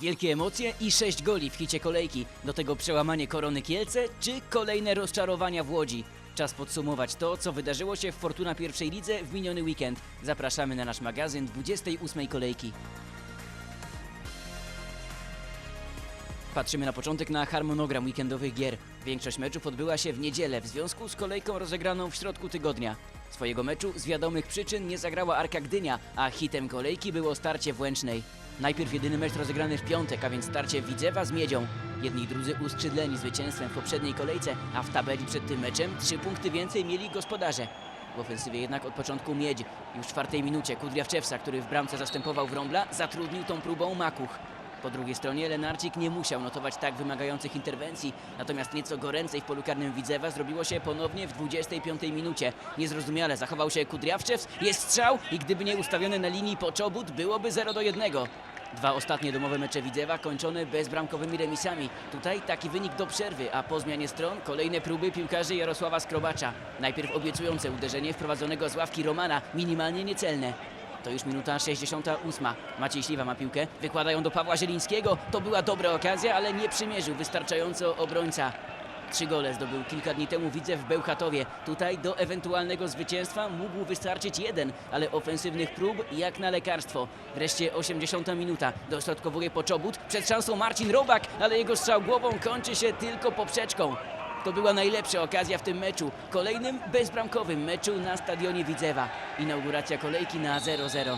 Wielkie emocje i 6 goli w hicie kolejki. Do tego przełamanie korony Kielce czy kolejne rozczarowania w Łodzi. Czas podsumować to, co wydarzyło się w Fortuna pierwszej lidze w miniony weekend. Zapraszamy na nasz magazyn 28 kolejki. Patrzymy na początek na harmonogram weekendowych gier. Większość meczów odbyła się w niedzielę w związku z kolejką rozegraną w środku tygodnia. Swojego meczu z wiadomych przyczyn nie zagrała Arka Gdynia, a hitem kolejki było starcie w Łęcznej. Najpierw jedyny mecz rozegrany w piątek, a więc starcie Widzewa z Miedzią. Jedni i drudzy uskrzydleni zwycięstwem w poprzedniej kolejce, a w tabeli przed tym meczem trzy punkty więcej mieli gospodarze. W ofensywie jednak od początku Miedź. Już w czwartej minucie Kudriawczewsa, który w bramce zastępował Wrąbla, zatrudnił tą próbą Makuch. Po drugiej stronie Lenarcik nie musiał notować tak wymagających interwencji, natomiast nieco goręcej w polu karnym Widzewa zrobiło się ponownie w 25 minucie. Niezrozumiale zachował się Kudriawczews, jest strzał i gdyby nie ustawiony na linii Poczobut, byłoby 0 do 1. Dwa ostatnie domowe mecze Widzewa kończone bezbramkowymi remisami. Tutaj taki wynik do przerwy, a po zmianie stron kolejne próby piłkarzy Jarosława Skrobacza. Najpierw obiecujące uderzenie wprowadzonego z ławki Romana, minimalnie niecelne. To już minuta 68. Maciej Śliwa ma piłkę. Wykładają do Pawła Zielińskiego. To była dobra okazja, ale nie przymierzył wystarczająco obrońca. Trzy gole zdobył kilka dni temu Widzew w Bełchatowie. Tutaj do ewentualnego zwycięstwa mógł wystarczyć jeden, ale ofensywnych prób jak na lekarstwo. Wreszcie 80 minuta. Dośrodkowuje Poczobut. Przed szansą Marcin Robak, ale jego strzał głową kończy się tylko poprzeczką. To była najlepsza okazja w tym meczu. Kolejnym bezbramkowym meczu na stadionie Widzewa. Inauguracja kolejki na 0-0.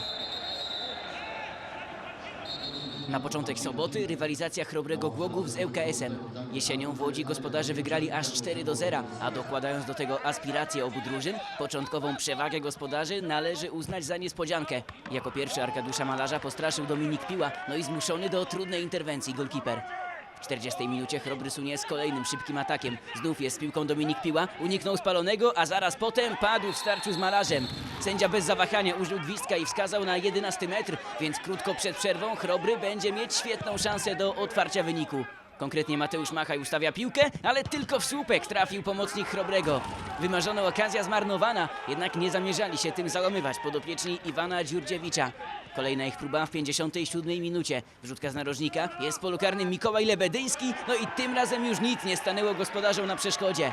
Na początek soboty rywalizacja Chrobrego Głogów z ŁKS-em. Jesienią w Łodzi gospodarze wygrali aż 4 do 0, a dokładając do tego aspiracje obu drużyn, początkową przewagę gospodarzy należy uznać za niespodziankę. Jako pierwszy Arkadiusza Malarza postraszył Dominik Piła, no i zmuszony do trudnej interwencji golkiper. W 40 minucie Chrobry sunie z kolejnym szybkim atakiem. Znów jest z piłką Dominik Piła, uniknął spalonego, a zaraz potem padł w starciu z Malarzem. Sędzia bez zawahania użył gwizdka i wskazał na 11 metr, więc krótko przed przerwą Chrobry będzie mieć świetną szansę do otwarcia wyniku. Konkretnie Mateusz Machaj ustawia piłkę, ale tylko w słupek trafił pomocnik Chrobrego. Wymarzona okazja zmarnowana, jednak nie zamierzali się tym załamywać podopieczni Iwana Dziurdziewicza. Kolejna ich próba w 57 minucie. Wrzutka z narożnika jest polu karnym Mikołaj Lebedyński, no i tym razem już nic nie stanęło gospodarzom na przeszkodzie.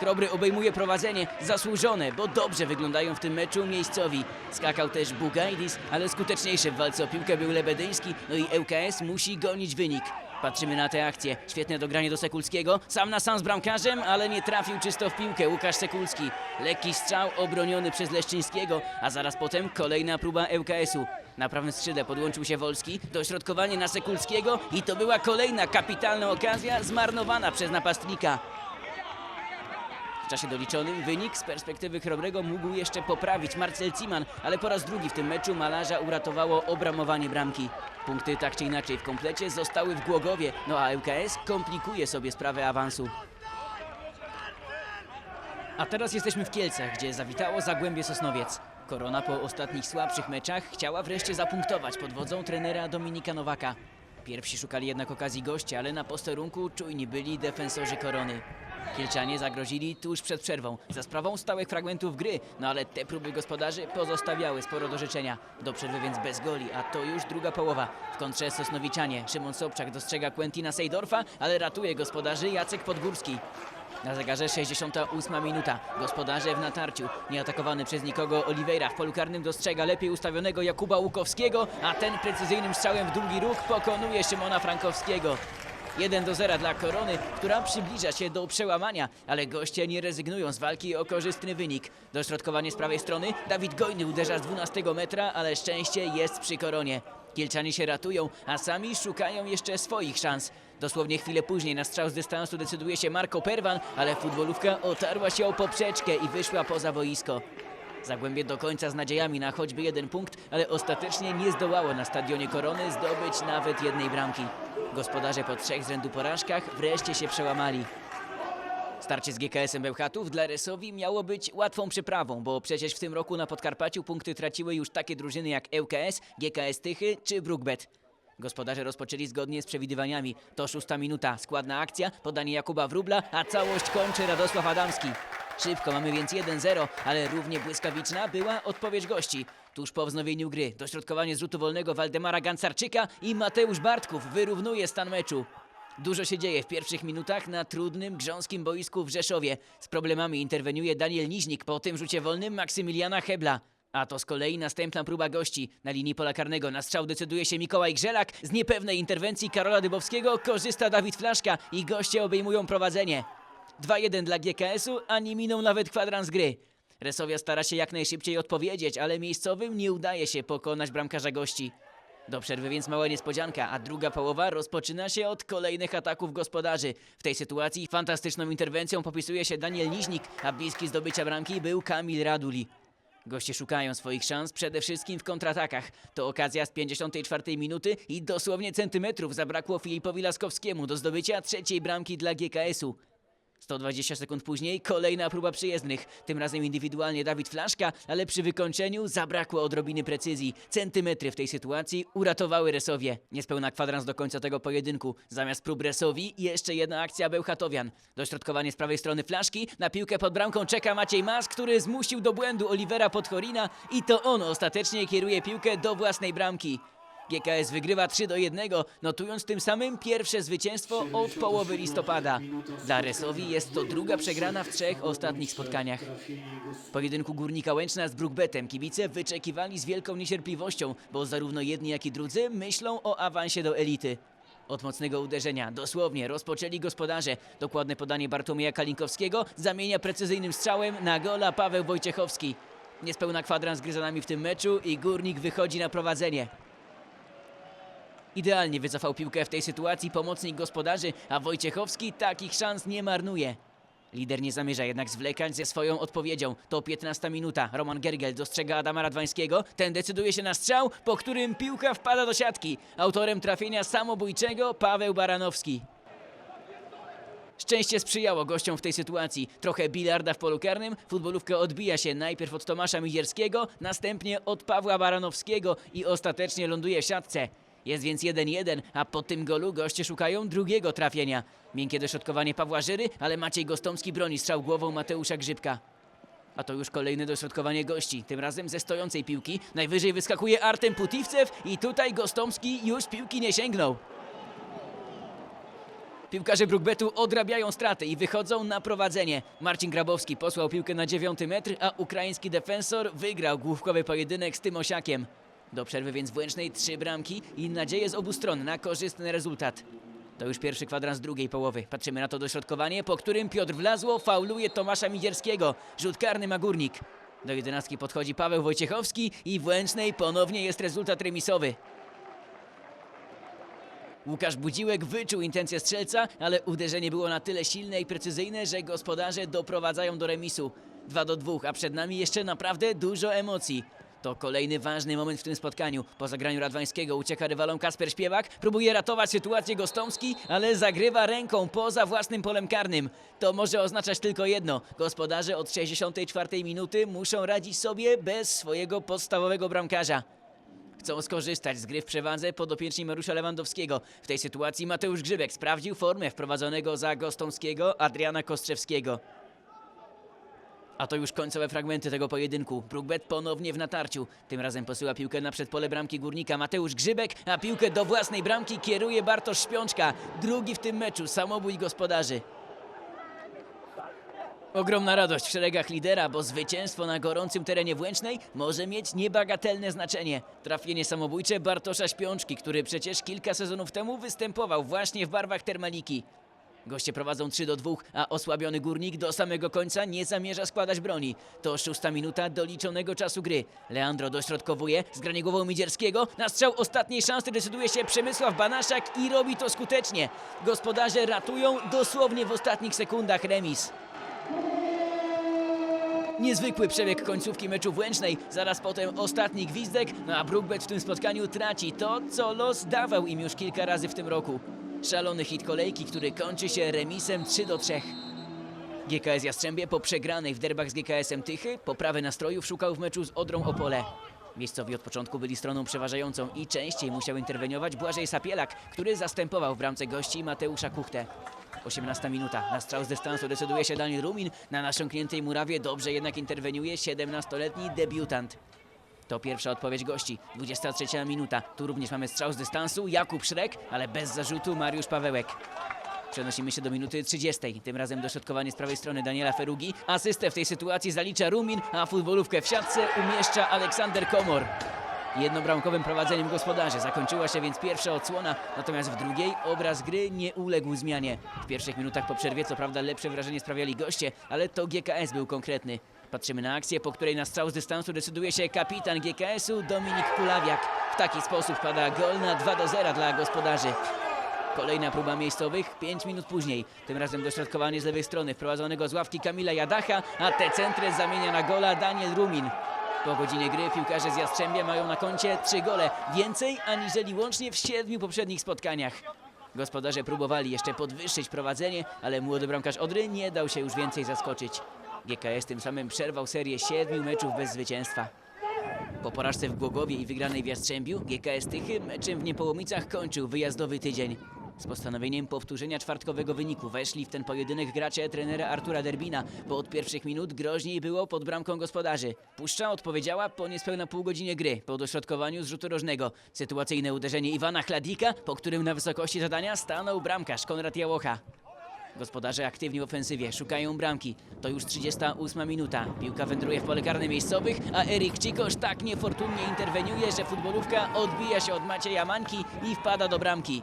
Chrobry obejmuje prowadzenie, zasłużone, bo dobrze wyglądają w tym meczu miejscowi. Skakał też Bugajdis, ale skuteczniejszy w walce o piłkę był Lebedyński, no i ŁKS musi gonić wynik. Patrzymy na tę akcję. Świetne dogranie do Sekulskiego. Sam na sam z bramkarzem, ale nie trafił czysto w piłkę Łukasz Sekulski. Lekki strzał obroniony przez Leszczyńskiego, a zaraz potem kolejna próba ŁKS-u. Na prawym skrzydle podłączył się Wolski, dośrodkowanie na Sekulskiego i to była kolejna kapitalna okazja zmarnowana przez napastnika. W czasie doliczonym wynik z perspektywy Chrobrego mógł jeszcze poprawić Marcel Ciman, ale po raz drugi w tym meczu Malarza uratowało obramowanie bramki. Punkty tak czy inaczej w komplecie zostały w Głogowie, no a ŁKS komplikuje sobie sprawę awansu. A teraz jesteśmy w Kielcach, gdzie zawitało Zagłębie Sosnowiec. Korona po ostatnich słabszych meczach chciała wreszcie zapunktować pod wodzą trenera Dominika Nowaka. Pierwsi szukali jednak okazji goście, ale na posterunku czujni byli defensorzy Korony. Kielczanie zagrozili tuż przed przerwą, za sprawą stałych fragmentów gry, no ale te próby gospodarzy pozostawiały sporo do życzenia. Do przerwy więc bez goli, a to już druga połowa. W kontrze Sosnowiczanie, Szymon Sobczak dostrzega Quentina Sejdorfa, ale ratuje gospodarzy Jacek Podgórski. Na zegarze 68 minuta. Gospodarze w natarciu. Nieatakowany przez nikogo Oliveira w polu karnym dostrzega lepiej ustawionego Jakuba Łukowskiego, a ten precyzyjnym strzałem w długi róg pokonuje Szymona Frankowskiego. 1 do 0 dla Korony, która przybliża się do przełamania, ale goście nie rezygnują z walki o korzystny wynik. Dośrodkowanie z prawej strony, Dawid Gojny uderza z 12 metra, ale szczęście jest przy Koronie. Kielczanie się ratują, a sami szukają jeszcze swoich szans. Dosłownie chwilę później na strzał z dystansu decyduje się Marco Perwan, ale futbolówka otarła się o poprzeczkę i wyszła poza boisko. Zagłębie do końca z nadziejami na choćby jeden punkt, ale ostatecznie nie zdołało na stadionie Korony zdobyć nawet jednej bramki. Gospodarze po trzech z rzędu porażkach wreszcie się przełamali. Starcie z GKS-em Bełchatów dla Resowi miało być łatwą przyprawą, bo przecież w tym roku na Podkarpaciu punkty traciły już takie drużyny jak ŁKS, GKS Tychy czy Brookbet. Gospodarze rozpoczęli zgodnie z przewidywaniami. To szósta minuta, składna akcja, podanie Jakuba Wróbla, a całość kończy Radosław Adamski. Szybko mamy więc 1-0, ale równie błyskawiczna była odpowiedź gości. Tuż po wznowieniu gry dośrodkowanie z rzutu wolnego Waldemara Gancarczyka i Mateusz Bartków wyrównuje stan meczu. Dużo się dzieje w pierwszych minutach na trudnym, grząskim boisku w Rzeszowie. Z problemami interweniuje Daniel Niźnik po tym rzucie wolnym Maksymiliana Hebla. A to z kolei następna próba gości. Na linii pola karnego na strzał decyduje się Mikołaj Grzelak. Z niepewnej interwencji Karola Dybowskiego korzysta Dawid Flaszka i goście obejmują prowadzenie. 2-1 dla GKS-u, a nie minął nawet kwadrans gry. Resowia stara się jak najszybciej odpowiedzieć, ale miejscowym nie udaje się pokonać bramkarza gości. Do przerwy więc mała niespodzianka, a druga połowa rozpoczyna się od kolejnych ataków gospodarzy. W tej sytuacji fantastyczną interwencją popisuje się Daniel Niźnik, a bliski zdobycia bramki był Kamil Raduli. Goście szukają swoich szans przede wszystkim w kontratakach. To okazja z 54 minuty i dosłownie centymetrów zabrakło Filipowi Laskowskiemu do zdobycia trzeciej bramki dla GKS-u. 120 sekund później kolejna próba przyjezdnych. Tym razem indywidualnie Dawid Flaszka, ale przy wykończeniu zabrakło odrobiny precyzji. Centymetry w tej sytuacji uratowały Resowie. Niespełna kwadrans do końca tego pojedynku. Zamiast prób Resowi jeszcze jedna akcja Bełchatowian. Dośrodkowanie z prawej strony Flaszki. Na piłkę pod bramką czeka Maciej Mas, który zmusił do błędu Olivera Podchorina i to on ostatecznie kieruje piłkę do własnej bramki. GKS wygrywa 3 do 1, notując tym samym pierwsze zwycięstwo od połowy listopada. Dla Resowi jest to druga przegrana w trzech ostatnich spotkaniach. W pojedynku Górnika Łęczna z Brookbetem kibice wyczekiwali z wielką niecierpliwością, bo zarówno jedni jak i drudzy myślą o awansie do elity. Od mocnego uderzenia dosłownie rozpoczęli gospodarze. Dokładne podanie Bartłomieja Kalinkowskiego zamienia precyzyjnym strzałem na gola Paweł Wojciechowski. Niespełna kwadrans gry za nami w tym meczu i Górnik wychodzi na prowadzenie. Idealnie wycofał piłkę w tej sytuacji pomocnik gospodarzy, a Wojciechowski takich szans nie marnuje. Lider nie zamierza jednak zwlekać ze swoją odpowiedzią. To 15 minuta. Roman Gergel dostrzega Adama Radwańskiego. Ten decyduje się na strzał, po którym piłka wpada do siatki. Autorem trafienia samobójczego Paweł Baranowski. Szczęście sprzyjało gościom w tej sytuacji. Trochę bilarda w polu karnym. Futbolówka odbija się najpierw od Tomasza Mizierskiego, następnie od Pawła Baranowskiego i ostatecznie ląduje w siatce. Jest więc 1-1, a po tym golu goście szukają drugiego trafienia. Miękkie dośrodkowanie Pawła Żyry, ale Maciej Gostomski broni strzał głową Mateusza Grzybka. A to już kolejne dośrodkowanie gości, tym razem ze stojącej piłki. Najwyżej wyskakuje Artem Putiwcew i tutaj Gostomski już piłki nie sięgnął. Piłkarze Brookbetu odrabiają straty i wychodzą na prowadzenie. Marcin Grabowski posłał piłkę na dziewiąty metr, a ukraiński defensor wygrał główkowy pojedynek z Tymosiakiem. Do przerwy więc w Łęcznej trzy bramki i nadzieje z obu stron na korzystny rezultat. To już pierwszy kwadrans drugiej połowy. Patrzymy na to dośrodkowanie, po którym Piotr Wlazło fauluje Tomasza Midzierskiego. Rzut karny ma Górnik. Do jedenastki podchodzi Paweł Wojciechowski i w Łęcznej ponownie jest rezultat remisowy. Łukasz Budziłek wyczuł intencję strzelca, ale uderzenie było na tyle silne i precyzyjne, że gospodarze doprowadzają do remisu. 2 do 2, a przed nami jeszcze naprawdę dużo emocji. To kolejny ważny moment w tym spotkaniu. Po zagraniu Radwańskiego ucieka rywalom Kasper Śpiewak, próbuje ratować sytuację Gostomski, ale zagrywa ręką poza własnym polem karnym. To może oznaczać tylko jedno. Gospodarze od 64 minuty muszą radzić sobie bez swojego podstawowego bramkarza. Chcą skorzystać z gry w przewadze podopieczni Mariusza Lewandowskiego. W tej sytuacji Mateusz Grzybek sprawdził formę wprowadzonego za Gostomskiego Adriana Kostrzewskiego. A to już końcowe fragmenty tego pojedynku. Brookbet ponownie w natarciu. Tym razem posyła piłkę na przedpole bramki górnika Mateusz Grzybek, a piłkę do własnej bramki kieruje Bartosz Śpiączka. Drugi w tym meczu, samobój gospodarzy. Ogromna radość w szeregach lidera, bo zwycięstwo na gorącym terenie Włęcznej może mieć niebagatelne znaczenie. Trafienie samobójcze Bartosza Śpiączki, który przecież kilka sezonów temu występował właśnie w barwach Termaliki. Goście prowadzą 3 do 2, a osłabiony górnik do samego końca nie zamierza składać broni. To szósta minuta doliczonego czasu gry. Leandro dośrodkowuje, zgranie głową Midzierskiego. Na strzał ostatniej szansy decyduje się Przemysław Banaszak i robi to skutecznie. Gospodarze ratują dosłownie w ostatnich sekundach remis. Niezwykły przebieg końcówki meczu w Łęcznej, zaraz potem ostatni gwizdek, no a Brookbet w tym spotkaniu traci to, co los dawał im już kilka razy w tym roku. Szalony hit kolejki, który kończy się remisem 3 do 3. GKS Jastrzębie po przegranej w derbach z GKS-em Tychy poprawy nastrojów szukał w meczu z Odrą Opole. Miejscowi od początku byli stroną przeważającą i częściej musiał interweniować Błażej Sapielak, który zastępował w bramce gości Mateusza Kuchtę. 18 minuta. Na strzał z dystansu decyduje się Daniel Rumin. Na nasiąkniętej murawie dobrze jednak interweniuje 17-letni debiutant. To pierwsza odpowiedź gości. 23 minuta. Tu również mamy strzał z dystansu. Jakub Szrek, ale bez zarzutu Mariusz Pawełek. Przenosimy się do minuty 30. Tym razem dośrodkowanie z prawej strony Daniela Ferugi. Asystę w tej sytuacji zalicza Rumin, a futbolówkę w siatce umieszcza Aleksander Komor. Jednobramkowym prowadzeniem gospodarzy zakończyła się więc pierwsza odsłona, natomiast w drugiej obraz gry nie uległ zmianie. W pierwszych minutach po przerwie co prawda lepsze wrażenie sprawiali goście, ale to GKS był konkretny. Patrzymy na akcję, po której na strzał z dystansu decyduje się kapitan GKS-u Dominik Kulawiak. W taki sposób pada gol na 2 do 0 dla gospodarzy. Kolejna próba miejscowych, 5 minut później. Tym razem dośrodkowanie z lewej strony wprowadzonego z ławki Kamila Jadacha, a te centry zamienia na gola Daniel Rumin. Po godzinie gry piłkarze z Jastrzębia mają na koncie 3 gole, więcej aniżeli łącznie w 7 poprzednich spotkaniach. Gospodarze próbowali jeszcze podwyższyć prowadzenie, ale młody bramkarz Odry nie dał się już więcej zaskoczyć. GKS tym samym przerwał serię 7 meczów bez zwycięstwa. Po porażce w Głogowie i wygranej w Jastrzębiu, GKS Tychy meczem w Niepołomicach kończył wyjazdowy tydzień. Z postanowieniem powtórzenia czwartkowego wyniku weszli w ten pojedynek gracze trenera Artura Derbina, bo od pierwszych minut groźniej było pod bramką gospodarzy. Puszcza odpowiedziała po niespełna pół godzinie gry, po dośrodkowaniu z rzutu rożnego. Sytuacyjne uderzenie Iwana Chladika, po którym na wysokości zadania stanął bramkarz Konrad Jałocha. Gospodarze aktywni w ofensywie, szukają bramki. To już 38 minuta. Piłka wędruje w pole karne miejscowych, a Erik Cikosz tak niefortunnie interweniuje, że futbolówka odbija się od Macieja Mańki i wpada do bramki.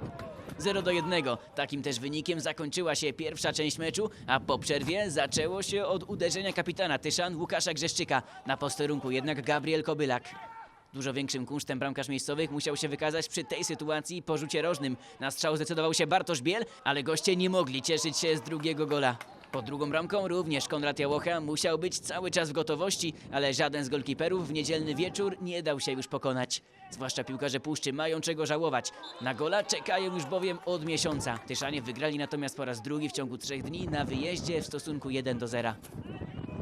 0 do 1. Takim też wynikiem zakończyła się pierwsza część meczu, a po przerwie zaczęło się od uderzenia kapitana Tyszan Łukasza Grzeszczyka. Na posterunku jednak Gabriel Kobylak. Dużo większym kunsztem bramkarz miejscowych musiał się wykazać przy tej sytuacji po rzucie rożnym. Na strzał zdecydował się Bartosz Biel, ale goście nie mogli cieszyć się z drugiego gola. Pod drugą bramką również Konrad Jałocha musiał być cały czas w gotowości, ale żaden z golkiperów w niedzielny wieczór nie dał się już pokonać. Zwłaszcza piłkarze Puszczy mają czego żałować. Na gola czekają już bowiem od miesiąca. Tyszanie wygrali natomiast po raz drugi w ciągu trzech dni na wyjeździe w stosunku 1 do 0.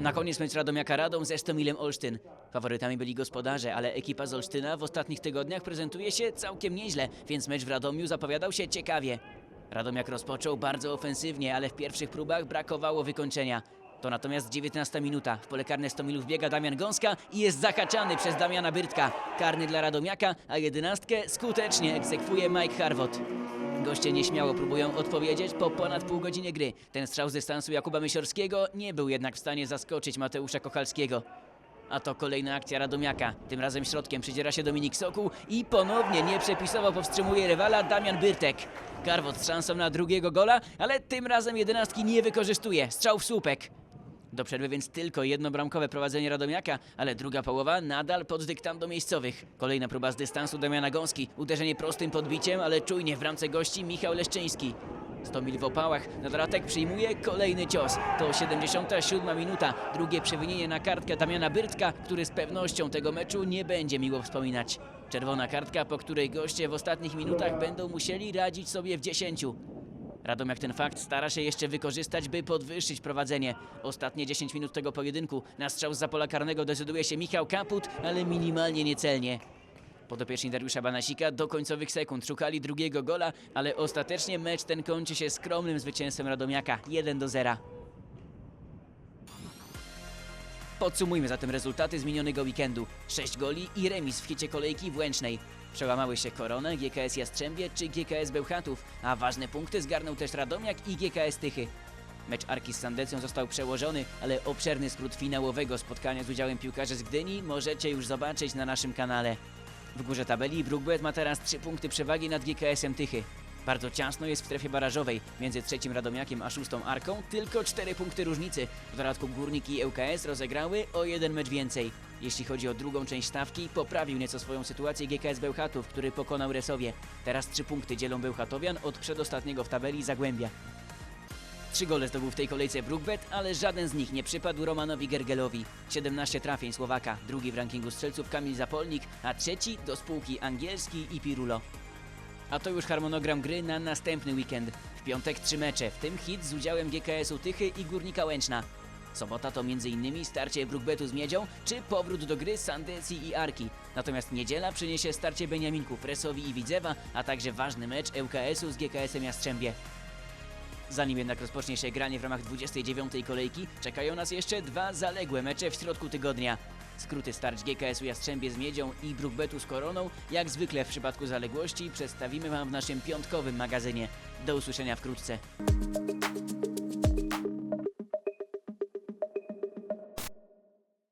Na koniec mecz Radomiaka Radom ze Stomilem Olsztyn. Faworytami byli gospodarze, ale ekipa z Olsztyna w ostatnich tygodniach prezentuje się całkiem nieźle, więc mecz w Radomiu zapowiadał się ciekawie. Radomiak rozpoczął bardzo ofensywnie, ale w pierwszych próbach brakowało wykończenia. To natomiast 19 minuta. W pole karne Stomilów biega Damian Gąska i jest zahaczany przez Damiana Byrtka. Karny dla Radomiaka, a jedenastkę skutecznie egzekwuje Mike Harvot. Goście nieśmiało próbują odpowiedzieć po ponad pół godzinie gry. Ten strzał z dystansu Jakuba Mysiorskiego nie był jednak w stanie zaskoczyć Mateusza Kochalskiego. A to kolejna akcja Radomiaka. Tym razem środkiem przydziera się Dominik Sokół i ponownie nieprzepisowo powstrzymuje rywala Damian Byrtek. Karwot z szansą na drugiego gola, ale tym razem jedenastki nie wykorzystuje. Strzał w słupek. Do przerwy więc tylko jednobramkowe prowadzenie Radomiaka, ale druga połowa nadal pod dyktando miejscowych. Kolejna próba z dystansu Damiana Gąski. Uderzenie prostym podbiciem, ale czujnie w bramce gości Michał Leszczyński. Stomil w opałach, Nadratek przyjmuje kolejny cios. To 77 minuta. Drugie przewinienie na kartkę Damiana Byrtka, który z pewnością tego meczu nie będzie miło wspominać. Czerwona kartka, po której goście w ostatnich minutach będą musieli radzić sobie w 10. Radomiak ten fakt stara się jeszcze wykorzystać, by podwyższyć prowadzenie. Ostatnie 10 minut tego pojedynku na strzał z zapola karnego decyduje się Michał Kaput, ale minimalnie niecelnie. Podopieczni Dariusza Banasika do końcowych sekund szukali drugiego gola, ale ostatecznie mecz ten kończy się skromnym zwycięstwem Radomiaka 1 do 0. Podsumujmy zatem rezultaty z minionego weekendu. 6 goli i remis w hicie kolejki w Łęcznej. Przełamały się Korona, GKS Jastrzębie czy GKS Bełchatów, a ważne punkty zgarnął też Radomiak i GKS Tychy. Mecz Arki z Sandecją został przełożony, ale obszerny skrót finałowego spotkania z udziałem piłkarzy z Gdyni możecie już zobaczyć na naszym kanale. W górze tabeli Brookbet ma teraz 3 punkty przewagi nad GKS-em Tychy. Bardzo ciasno jest w strefie barażowej. Między trzecim Radomiakiem a szóstą Arką tylko 4 punkty różnicy. W dodatku Górnik i ŁKS rozegrały o jeden mecz więcej. Jeśli chodzi o drugą część stawki, poprawił nieco swoją sytuację GKS Bełchatów, który pokonał Resowie. Teraz 3 punkty dzielą Bełchatowian od przedostatniego w tabeli Zagłębia. Trzy gole zdobył w tej kolejce Brookbet, ale żaden z nich nie przypadł Romanowi Gergelowi. 17 trafień Słowaka, drugi w rankingu strzelców Kamil Zapolnik, a trzeci do spółki Angielski i Pirulo. A to już harmonogram gry na następny weekend. W piątek trzy mecze, w tym hit z udziałem GKS-u Tychy i Górnika Łęczna. Sobota to m.in. starcie Brookbetu z Miedzią, czy powrót do gry Sandecji i Arki. Natomiast niedziela przyniesie starcie Beniaminków, Resowi i Widzewa, a także ważny mecz ŁKS-u z GKS-em Jastrzębie. Zanim jednak rozpocznie się granie w ramach 29. kolejki, czekają nas jeszcze dwa zaległe mecze w środku tygodnia. Skróty starć GKS-u Jastrzębie z Miedzią i Brookbetu z Koroną, jak zwykle w przypadku zaległości, przedstawimy Wam w naszym piątkowym magazynie. Do usłyszenia wkrótce.